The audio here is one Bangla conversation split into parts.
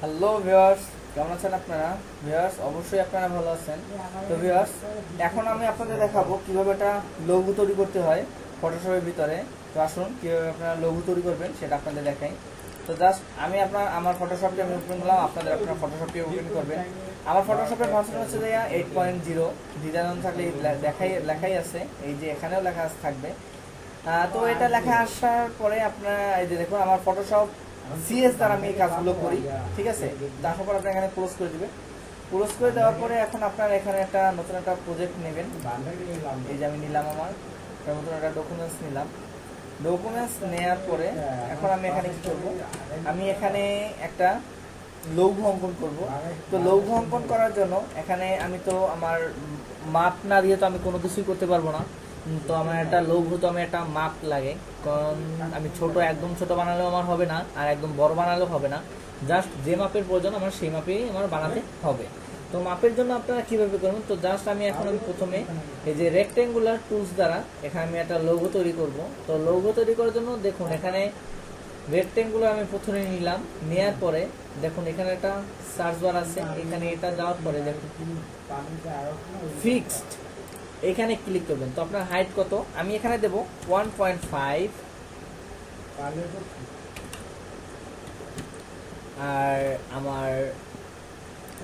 হ্যালো ভিউয়ার্স কেমন আছেন আপনারা? ভিউয়ার্স অবশ্যই আপনারা ভালো আছেন। তো ভিউয়ার্স এখন আমি আপনাদের দেখাবো কীভাবে এটা লঘু তৈরি করতে হয় ফটোশপের ভিতরে। তো আসুন কীভাবে আপনারা লঘু তৈরি করবেন সেটা আপনাদের দেখাই। তো জাস্ট আমি আপনার আমার ফটোশপটি আমি ওপেন করলাম আপনাদের আপনার ফটোশপটি ওপেন করবেন। আমার ফটোশপের ভার্সন হচ্ছে যে এইট পয়েন্ট জিরো ডিজাইন থাকলে দেখাই লেখাই আছে। এই যে এখানেও লেখা থাকবে। তো এটা লেখা আসার পরে আপনারা এই যে দেখুন আমার ফটোশপ সিএস দ্বারা আমি এই কাজগুলো করি, ঠিক আছে? তারপর পর আপনি এখানে ক্লোজ করে দিবেন। ক্লোজ করে দেওয়ার পরে এখন আপনার এখানে একটা নতুন একটা প্রজেক্ট নেবেন। এই যে আমি নিলাম আমার নতুন একটা ডকুমেন্টস নিলাম। ডকুমেন্টস নেওয়ার পরে এখন আমি এখানে কি করব? আমি এখানে একটা লৌঘ অঙ্কন করব। তো লৌঘ অঙ্কন করার জন্য এখানে আমি তো আমার মাপ না দিয়ে তো আমি কোনো কিছুই করতে পারব না। তো আমার একটা লৌঘ তো আমি একটা মাপ লাগে। কারণ আমি ছোট, একদম ছোট বানালেও আমার হবে না, আর একদম বড় বানালেও হবে না। জাস্ট যে মাপের প্রয়োজন, আমার সেই মাপেই আমার বানাতে হবে। তো মাপের জন্য আপনারা কীভাবে করবেন? তো জাস্ট আমি এখন আমি প্রথমে এই যে রেক্টেঙ্গুলার টুলস দ্বারা এখানে আমি একটা লোগো তৈরি করব। তো লোগো তৈরি করার জন্য দেখুন, এখানে রেক্টেঙ্গুলার আমি প্রথমে নিলাম। নেওয়ার পরে দেখুন, এখানে একটা সার্চ বার আছে। এখানে এটা যাওয়ার পরে দেখুন। ফিক্সড এখানে ক্লিক করবেন। তো আপনার হাইট কত? আমি এখানে দেব ওয়ান পয়েন্ট ফাইভ আর আমার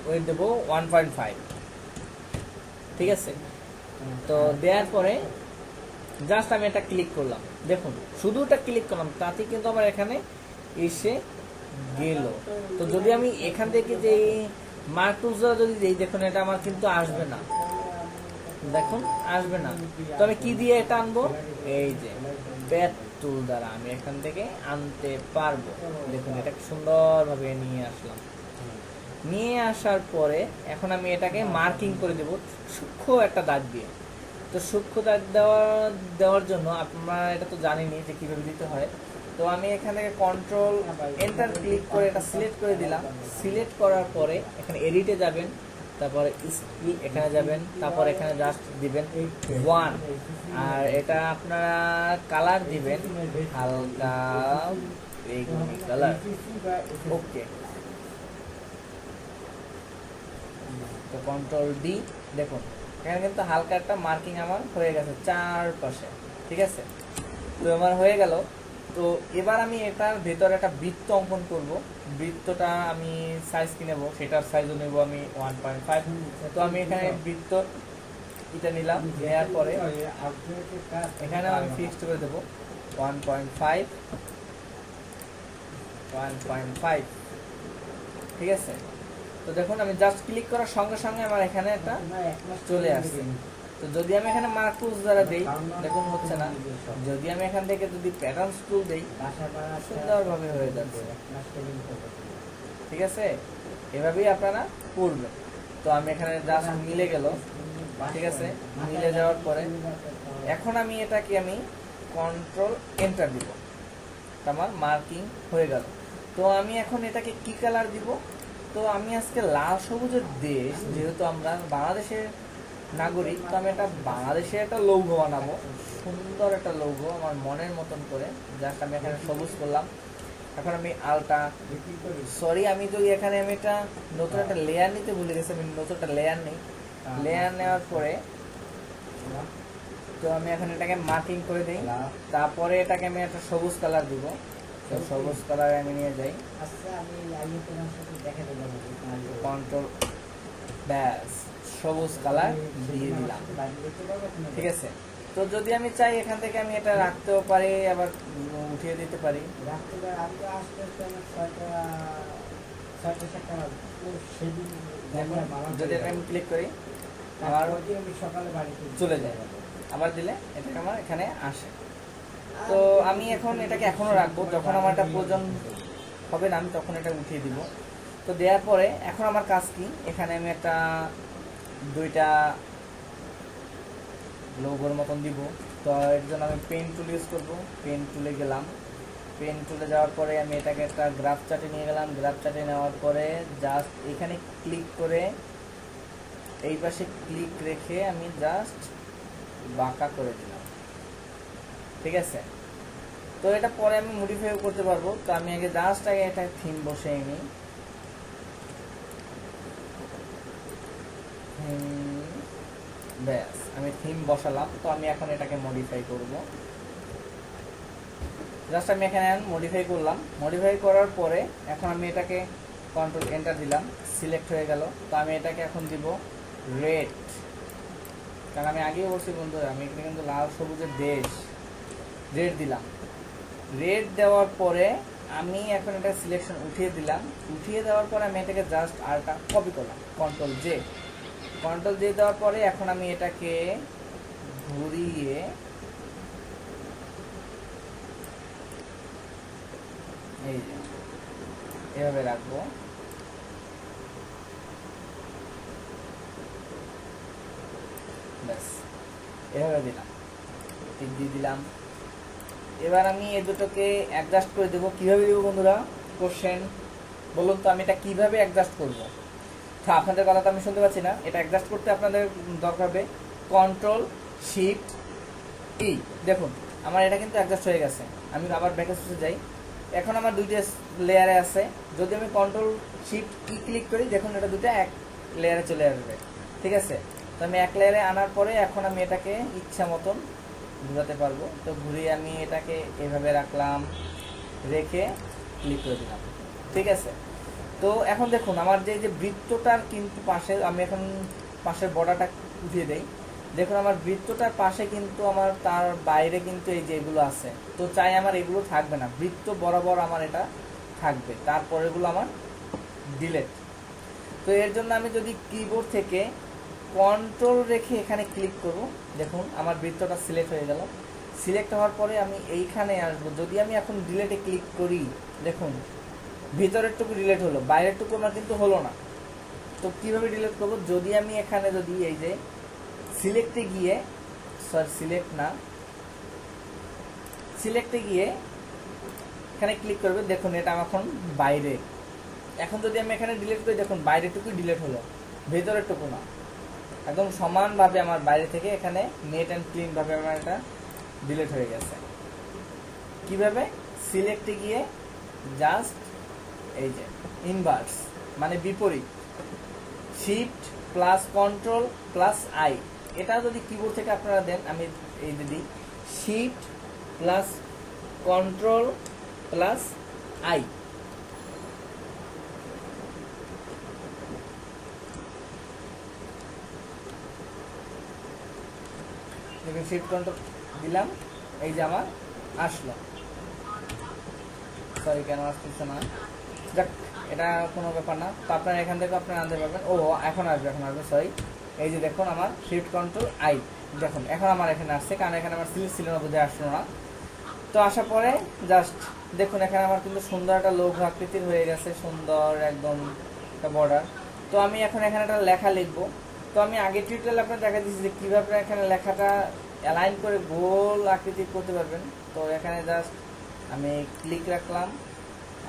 ওয়েট দেবো ওয়ান পয়েন্ট ফাইভ ঠিক আছে? তো দেওয়ার পরে জাস্ট আমি এটা ক্লিক করলাম। দেখুন শুধু এটা ক্লিক করলাম তাতে কিন্তু আমার এখানে এসে গেল। তো যদি আমি এখান থেকে যে মার্ক টুলসটা যদি দিই দেখুন এটা আমার কিন্তু আসবে না। দেখুন আসবে না। তবে কি দিয়ে এটা আনব? এই যে ব্যাট টুল দ্বারা আমি এখান থেকে আনতে পারব। দেখুন, এটা সুন্দরভাবে নিয়ে আসলাম। নিয়ে আসার পরে এখন আমি এটাকে মার্কিং করে দেব সূক্ষ্ম একটা দাগ দিয়ে। তো সূক্ষ্ম দাগ দেওয়া, দেওয়ার জন্য আপনারা এটা তো জানেনই যে কীভাবে দিতে হয়। তো আমি এখান থেকে কন্ট্রোল এন্টার ক্লিক করে এটা সিলেক্ট করে দিলাম। সিলেক্ট করার পরে এখানে এডিটে যাবেন। তারপরে এখানে যাবেন, তারপর এখানে জাস্ট দিবেন ওয়ান আর এটা আপনারা কালার দিবেন, হালকা কালার ওকে তো কন্ট্রোল ডি দেখুন, এখানে কিন্তু হালকা একটা মার্কিং আমার হয়ে গেছে চারপাশে, ঠিক আছে? তো আমার হয়ে গেল। তো এবার আমি এটার ভেতরে একটা বৃত্ত অঙ্কন করব। বৃত্তটা আমি সাইজ কি নেব? সেটার সাইজও নেব আমি ওয়ান পয়েন্ট ফাইভ তো আমি এখানে বৃত্ত এটা নিলাম নেওয়ার পরে এখানে আমি ফিক্সড করে দেবো। One point five one point five ঠিক আছে? তো দেখুন আমি জাস্ট ক্লিক করার সঙ্গে সঙ্গে আমার এখানে একটা চলে আসছে। তো যদি আমি এখানে মার্ক টুলস দ্বারা দেই, দেখুন হচ্ছে না। যদি আমি এখান থেকে যদি প্যাটার্ন টুল দেই, সুন্দরভাবে হয়ে যাচ্ছে। ঠিক আছে? এভাবেই আপনারা করবেন। তো আমি এখানে জাস্ট মিলে গেল। ঠিক আছে? মিলে যাওয়ার পরে এখন আমি এটাকে আমি কন্ট্রোল এন্টার দিব। আমার মার্কিং হয়ে গেল। তো আমি এখন এটাকে কি কালার দিব? তো আমি আজকে লাল সবুজের দেশ, যেহেতু আমরা বাংলাদেশের নাগরিক তো আমি একটা বাংলাদেশের একটা লৌঘ বানাবো। সুন্দর একটা লৌঘ আমার মনের মতন করে যাকে আমি এখানে সবুজ করলাম। এখন আমি আলটা সরি আমি যদি এখানে আমি একটা নতুন একটা লেয়ার নিতে ভুলে গেছি আমি নতুন একটা লেয়ার নেই। লেয়ার নেওয়ার পরে তো আমি এখন এটাকে মার্কিং করে দিই। তারপরে এটাকে আমি একটা সবুজ কালার দিব। তো সবুজ কালার আমি নিয়ে যাই। কন্ট্রোল ব্যাস। সবুজ কালার দিয়ে দিলাম। ঠিক আছে? তো যদি আমি চাই এখান থেকে আমি এটা রাখতেও পারি, আবার উঠিয়ে দিতে পারি। যদি আমি ক্লিক করি আবার চলে যায়। আবার দিলে এটা আমার এখানে আসে। তো আমি এখন এটাকে এখনও রাখব। যখন আমার এটা প্রয়োজন হবে না, আমি তখন এটা উঠিয়ে দিব। তো দেওয়ার পরে এখন আমার কাজ কি? এখানে আমি একটা দুইটা লোগোর মতন দিব। তো এর জন্য আমি পেন টুল ইউজ করব। পেন টুলে গেলাম। পেন টুলে যাওয়ার পরে আমি এটাকে একটা গ্রাফ চার্টে নিয়ে গেলাম। গ্রাফ চার্টে নেওয়ার পরে জাস্ট এখানে ক্লিক করে এই পাশে ক্লিক রেখে আমি জাস্ট বাঁকা করে দিলাম। ঠিক আছে? তো এটা পরে আমি মডিফাই করতে পারব। তো আমি আগে জাস্ট আগে একটা থিম বসে নিই। ব্যাস, আমি থিম বসালাম, তো আমি এখন এটাকে মডিফাই করব। জাস্ট আমি এখানে মডিফাই করলাম। মডিফাই করার পরে এখন আমি এটাকে কন্ট্রোল এন্টার দিলাম সিলেক্ট হয়ে গেল। তো আমি এটাকে এখন দিব রেড কারণ আমি আগেই বলছি বন্ধু, আমি এখানে কিন্তু লাল, সবুজের দেশ। রেড দিলাম। রেড দেওয়ার পরে আমি এখন এটা সিলেকশন উঠিয়ে দিলাম। উঠিয়ে দেওয়ার পরে আমি এটাকে জাস্ট আরটা কপি করলাম কন্ট্রোল জে কন্ট্রোল দিয়ে দেওয়ার পরে এখন আমি এটাকে ঘুরিয়ে এই যে, এভাবে রাখব। ব্যাস, এভাবে দিলাম। টিক দিয়ে দিলাম। এবার আমি এ দুটোকে অ্যাডজাস্ট করে দেবো। কীভাবে দেবো বন্ধুরা? কোশ্চেন বলুন তো আমি এটা কীভাবে অ্যাডজাস্ট করব? তো আপনাদের কথা তো আমি শুনতে পাচ্ছি না। এটা অ্যাডজাস্ট করতে আপনাদের দরকার হবে। কন্ট্রোল শিফট ই দেখুন, আমার এটা কিন্তু অ্যাডজাস্ট হয়ে গেছে। আমি আবার ব্যাকে সুসে যাই। এখন আমার দুইটা লেয়ারে আছে। যদি আমি কন্ট্রোল শিফট ই ক্লিক করি, দেখুন এটা দুটো এক লেয়ারে চলে আসবে। ঠিক আছে? তো আমি এক লেয়ারে আনার পরে এখন আমি এটাকে ইচ্ছা মতন ঘুরাতে পারব। তো ঘুরিয়ে আমি এটাকে এভাবে রাখলাম, রেখে ক্লিক করে দিলাম। ঠিক আছে? তো এখন দেখুন, আমার যে যে বৃত্তটার কিন্তু পাশে, আমি এখন পাশের বর্ডারটা উঠিয়ে দেই। দেখুন, আমার বৃত্তটার পাশে কিন্তু আমার তার বাইরে কিন্তু এই যে এগুলো আছে। তো চাই আমার এগুলো থাকবে না। বৃত্ত বরাবর আমার এটা থাকবে। তারপর এগুলো আমার ডিলেট তো এর জন্য আমি যদি কিবোর্ড থেকে কন্ট্রোল রেখে এখানে ক্লিক করব, দেখুন, আমার বৃত্তটা সিলেক্ট হয়ে গেল। সিলেক্ট হওয়ার পরে আমি এইখানে আসব। যদি আমি এখন ডিলেটে ক্লিক করি, দেখুন ভিতরের টুকু ডিলেট হলো, বাইরের টুকু আমার কিন্তু হলো না। তো কীভাবে ডিলেট করব? যদি আমি এখানে যদি এই যে সিলেক্টে গিয়ে সরি সিলেক্ট না সিলেক্টে গিয়ে এখানে ক্লিক করবে, দেখুন এটা আমার এখন বাইরে। এখন যদি আমি এখানে ডিলেট করি, দেখুন বাইরেটুকু ডিলেট হলো, ভেতরের টুকু না। একদম সমানভাবে আমার বাইরে থেকে এখানে নেট অ্যান্ড ক্লিনভাবে আমার এটা ডিলেট হয়ে গেছে। কীভাবে? সিলেক্টে গিয়ে জাস্ট এই যে ইনভার্স মানে বিপরীত। Shift plus control plus I এটা যদি কিবোর্ড থেকে আপনারা দেন, আমি এই দিই। Shift plus control plus I দেখুন শিফট কন্ট্রোল দিলাম, এই যে আমার আসলো। সরি কেন আসতেছে না? যাক, এটা কোনো ব্যাপার না। তো আপনারা এখান থেকে আপনারা আনতে পারবেন। ও এখন আসবে এখন আসবে সরি এই যে দেখুন আমার শিফট কন্ট্রোল আই দেখুন, এখন আমার এখানে আসছে, কারণ এখানে আমার সিল ছিল না বোধহয় আসলো না। তো আসার পরে জাস্ট দেখুন, এখানে আমার কিন্তু সুন্দর একটা লৌহ আকৃতির হয়ে গেছে, সুন্দর একদম একটা বর্ডার তো আমি এখন এখানে একটা লেখা লিখব। তো আমি আগে টিউটোরিয়াল আপনার দেখা দিচ্ছি যে কীভাবে এখানে লেখাটা অ্যালাইন করে গোল আকৃতি করতে পারবেন। তো এখানে জাস্ট আমি ক্লিক রাখলাম।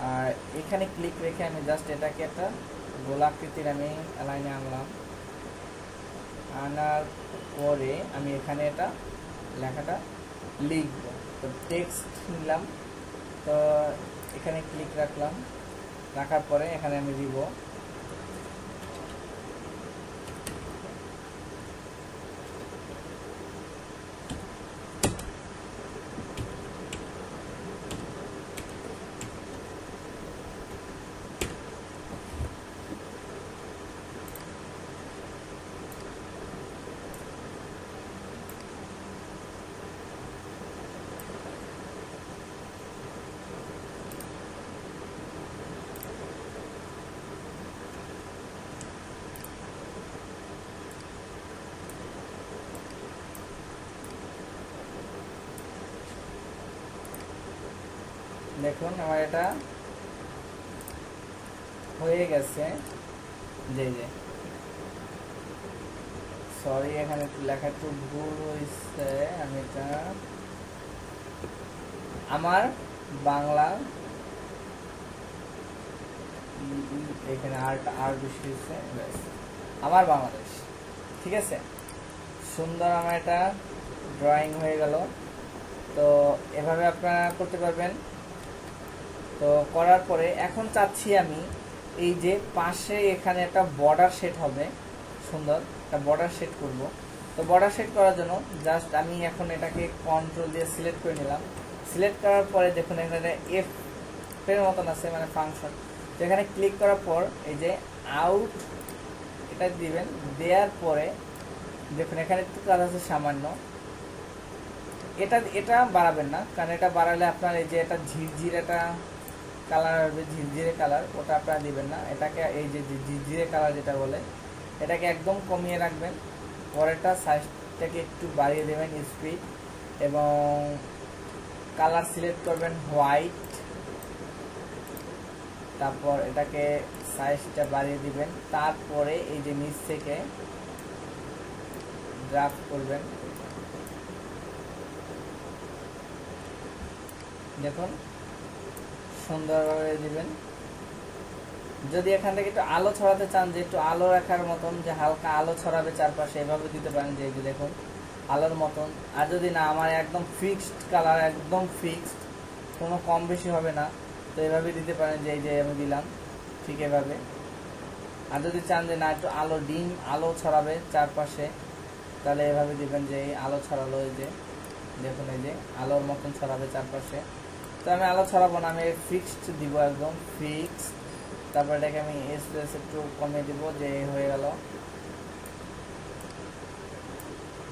আর এখানে ক্লিক রেখে আমি জাস্ট এটাকে একটা গোলাকৃতির আমি লাইনে আনলাম। আনার পরে আমি এখানে এটা লেখাটা লিখব। তো টেক্সট নিলাম। তো এখানে ক্লিক রাখলাম। রাখার পরে এখানে আমি দিব দেখুন আমার এটা হয়ে গেছে। যে যে সরি এখানে লেখা একটু ভুল হয়েছে। আমি এটা আমার বাংলা এখানে আর আর বেশি হয়েছে আমার বাংলাদেশ ঠিক আছে? সুন্দর আমার এটা ড্রয়িং হয়ে গেল। তো এভাবে আপনারা করতে পারবেন। তো করার পরে এখন চাচ্ছি আমি এই যে পাশে এখানে একটা বর্ডার সেট হবে, সুন্দর, একটা বর্ডার সেট করব। তো বর্ডার সেট করার জন্য জাস্ট আমি এখন এটাকে কন্ট্রোল দিয়ে সিলেক্ট করে নিলাম। সিলেক্ট করার পরে দেখুন এখানে এফ এর মতন আছে মানে ফাংশন তো এখানে ক্লিক করার পর এই যে আউট এটা দিবেন। দেওয়ার পরে দেখুন এখানে একটু কাজ আছে সামান্য। এটা এটা বাড়াবেন না, কারণ এটা বাড়ালে আপনার এই যে এটা ঝিরঝির একটা কালার আসবে ঝিরঝিরে কালার, ওটা আপনারা দিবেন না। এটাকে এই যে ঝিরঝিরে কালার যেটা বলে, এটাকে একদম কমিয়ে রাখবেন। পরেরটা সাইজটাকে একটু বাড়িয়ে দেবেন স্পিড এবং কালার সিলেক্ট করবেন হোয়াইট তারপর এটাকে সাইজটা বাড়িয়ে দিবেন। তারপরে এই যে নিচ থেকে ড্রাফট করবেন। দেখুন সুন্দরভাবে দিবেন। যদি এখান থেকে একটু আলো ছড়াতে চান, যে একটু আলো রাখার মতন, যে হালকা আলো ছড়াবে চারপাশে, এভাবে দিতে পারেন যে দেখুন, আলোর মতন। আর যদি না, আমার একদম ফিক্সড কালার একদম ফিক্সড কোনো কম বেশি হবে না। তো এভাবে দিতে পারেন যে এই যে আমি দিলাম, ঠিক এভাবে। আর যদি চান যে না, একটু আলো, ডিম, আলো ছড়াবে চারপাশে, তাহলে এভাবে দিবেন যে এই আলো ছড়ালো এই যে, দেখুন এই যে, আলোর মতন ছড়াবে চারপাশে। তো আমি আলো ছড়াবো না, আমি ফিক্সড দিব একদম ফিক্সড তারপর এটাকে আমি স্পেস একটু কমিয়ে দিব যে হয়ে গেল।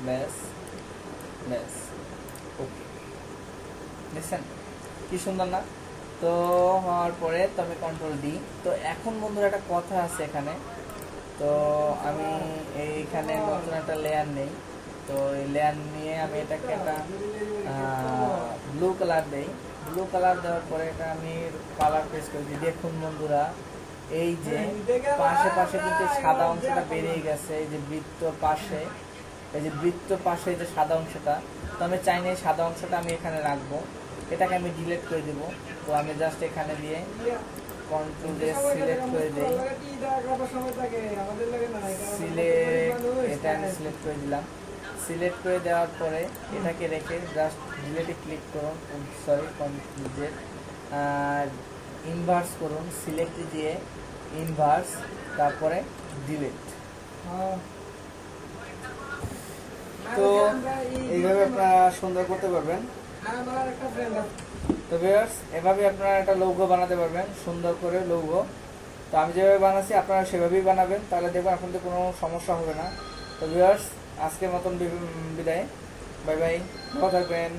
ব্যাস ব্যাস। ওকে দেখছেন? কি সুন্দর না? তো হওয়ার পরে তবে কন্ট্রোল দিই তো এখন বন্ধুরা একটা কথা আছে এখানে। তো আমি এইখানে নতুন একটা লেয়ার নেই। তো এই লেয়ার নিয়ে আমি এটাকে একটা ব্লু কালার দেই। ব্লু কালার দেওয়ার পরে এটা আমি কালার পেস্ট করে দিই। দেখুন বন্ধুরা এই যে পাশে পাশে কিন্তু সাদা অংশটা বেরিয়ে গেছে এই যে বৃত্ত পাশে এই যে বৃত্ত পাশে যে সাদা অংশটা। তো আমি চাই না সাদা অংশটা আমি এখানে রাখব। এটাকে আমি ডিলিট করে দিব। তো আমি জাস্ট এখানে দিয়ে কন্ট্রোল দিয়ে সিলেক্ট করে দিই। সিলেক্ট এটা আমি সিলেক্ট করে দিলাম। সিলেক্ট করে দেওয়ার পরে এটাকে রেখে জাস্ট ডিলেটে ক্লিক করুন। সরি কন্ট্রোল ইনভার্স করুন। সিলেক্ট দিয়ে ইনভার্স তারপরে ডিলেট তো এইভাবে আপনারা সুন্দর করতে পারবেন। তো ভিউয়ার্স এভাবে আপনারা একটা লৌগো বানাতে পারবেন সুন্দর করে লৌগো তো আমি যেভাবে বানাচ্ছি আপনারা সেভাবেই বানাবেন। তাহলে দেখবেন আপনাদের কোনো সমস্যা হবে না। তো ভিউয়ার্স আজকের মতন বিদায়। বাই বাই ভালো থাকবেন।